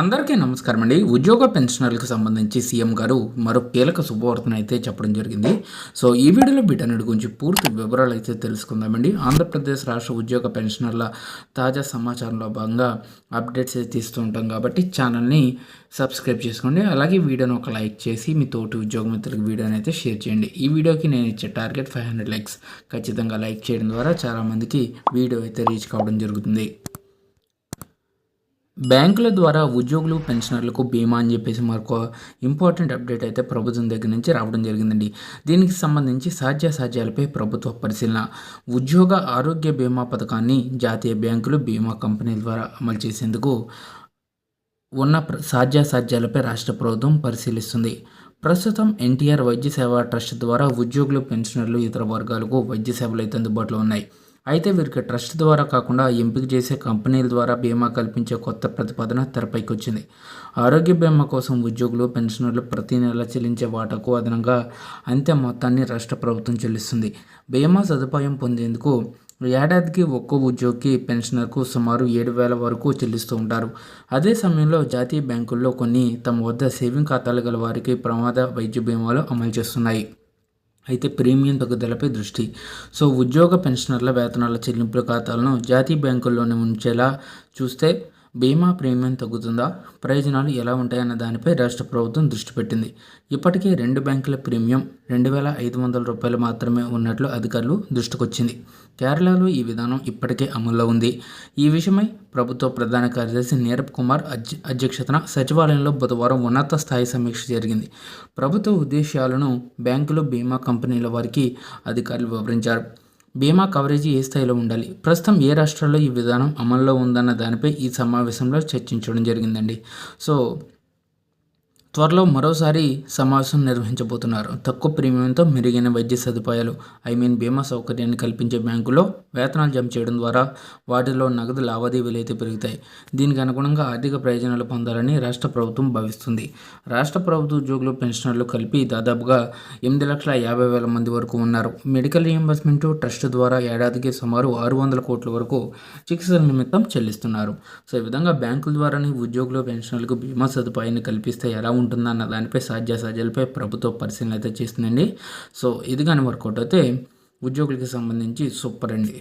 అందరికీ నమస్కారం అండి ఉద్యోగ పెన్షనర్లకు సంబంధించి సీఎం గారు మరో కీలక శుభవార్తను అయితే చెప్పడం జరిగింది. సో ఈ వీడియోలో వీటన్నిటి గురించి పూర్తి వివరాలు అయితే తెలుసుకుందామండి. ఆంధ్రప్రదేశ్ రాష్ట్ర ఉద్యోగ పెన్షనర్ల తాజా సమాచారంలో భాగంగా అప్డేట్స్ అయితే ఇస్తూ ఉంటాం కాబట్టి ఛానల్ని సబ్స్క్రైబ్ చేసుకోండి. అలాగే వీడియోని ఒక లైక్ చేసి మీ తోటి ఉద్యోగ మిత్రులకు వీడియోని అయితే షేర్ చేయండి. ఈ వీడియోకి నేను ఇచ్చే టార్గెట్ ఫైవ్ హండ్రెడ్ లైక్స్ ఖచ్చితంగా లైక్ చేయడం ద్వారా చాలామందికి వీడియో అయితే రీచ్ కావడం జరుగుతుంది. బ్యాంకుల ద్వారా ఉద్యోగులు పెన్షనర్లకు బీమా అని చెప్పేసి మరొక ఇంపార్టెంట్ అప్డేట్ అయితే ప్రభుత్వం దగ్గర నుంచి రావడం జరిగిందండి. దీనికి సంబంధించి సాధ్యాసాధ్యాలపై ప్రభుత్వ పరిశీలన ఉద్యోగ ఆరోగ్య బీమా పథకాన్ని జాతీయ బ్యాంకులు బీమా కంపెనీల ద్వారా అమలు చేసేందుకు ఉన్న ప్ర- సాధ్యాసాధ్యాలపై రాష్ట్ర ప్రభుత్వం పరిశీలిస్తుంది. ప్రస్తుతం ఎన్టీఆర్ వైద్య సేవ ట్రస్ట్ ద్వారా ఉద్యోగులు పెన్షనర్లు ఇతర వర్గాలకు వైద్య సేవలు అయితే అందుబాటులో ఉన్నాయి. అయితే వీరికి ట్రస్ట్ ద్వారా కాకుండా ఎంపిక చేసే కంపెనీల ద్వారా బీమా కల్పించే కొత్త ప్రతిపాదన తెరపైకి వచ్చింది ఆరోగ్య బీమా కోసం ఉద్యోగులు పెన్షనర్లు ప్రతి నెల చెల్లించే వాటాకు అదనంగా అంతే మొత్తాన్ని రాష్ట్ర ప్రభుత్వం చెల్లిస్తుంది. బీమా సదుపాయం పొందేందుకు ఏడాదికి ఒక్కో ఉద్యోగికి పెన్షనర్కు సుమారు ఏడు వేల వరకు చెల్లిస్తూ ఉంటారు. అదే సమయంలో జాతీయ బ్యాంకుల్లో కొన్ని తమ వద్ద సేవింగ్ ఖాతాలు గల వారికి ప్రమాద వైద్య బీమాలు అమలు చేస్తున్నాయి. అయితే ప్రీమియం తగ్గుదలపై దృష్టి. సో ఉద్యోగ పెన్షనర్ల వేతనాల చెల్లింపుల ఖాతాలను జాతీయ బ్యాంకుల్లోనే ఉంచేలా చూస్తే బీమా ప్రీమియం తగ్గుతుందా? ప్రయోజనాలు ఎలా ఉంటాయన్న దానిపై రాష్ట్ర ప్రభుత్వం దృష్టి పెట్టింది. ఇప్పటికే రెండు బ్యాంకుల ప్రీమియం రెండు వేల ఐదు వందల రూపాయలు మాత్రమే ఉన్నట్లు అధికారులు దృష్టికొచ్చింది. కేరళలో ఈ విధానం ఇప్పటికే అమల్లో ఉంది. ఈ విషయమై ప్రభుత్వ ప్రధాన కార్యదర్శి నీరబ్ కుమార్ అధ్య అధ్యక్షతన సచివాలయంలో బుధవారం ఉన్నత స్థాయి సమీక్ష జరిగింది. ప్రభుత్వ ఉద్దేశాలను బ్యాంకులు బీమా కంపెనీల వారికి అధికారులు వివరించారు. బీమా కవరేజీ ఏ స్థాయిలో ఉండాలి? ప్రస్తుతం ఏ రాష్ట్రాల్లో ఈ విధానం అమల్లో ఉందన్న దానిపై ఈ సమావేశంలో చర్చించడం జరిగిందండి. సో త్వరలో మరోసారి సమావేశం నిర్వహించబోతున్నారు. తక్కువ ప్రీమియంతో మెరుగైన వైద్య సదుపాయాలు ఐ మీన్ బీమా సౌకర్యాన్ని కల్పించే బ్యాంకులో వేతనాలు జమ చేయడం ద్వారా వాటిలో నగదు లావాదేవీలు అయితే పెరుగుతాయి. దీనికి అనుగుణంగా ఆర్థిక ప్రయోజనాలు పొందాలని రాష్ట్ర ప్రభుత్వం భావిస్తుంది. రాష్ట్ర ప్రభుత్వ ఉద్యోగులు పెన్షనర్లు కలిపి దాదాపుగా ఎనిమిది లక్షల యాభై వేల మంది వరకు ఉన్నారు. మెడికల్ రియంబర్స్మెంట్ ట్రస్ట్ ద్వారా ఏడాదికి సుమారు ఆరు వందల కోట్ల వరకు చికిత్సల నిమిత్తం చెల్లిస్తున్నారు. సో ఈ విధంగా బ్యాంకుల ద్వారానే ఉద్యోగులు పెన్షనర్లకు బీమా సదుపాయాన్ని కల్పిస్తే ఎలా ఉంటుందన్న దానిపై సాధ్యాసాధ్యాలపై ప్రభుత్వ పరిశీలన అయితే చేస్తుందండి. సో ఇది కానీ వర్కౌట్ అయితే ఉద్యోగులకి సంబంధించి సూపర్ అండి.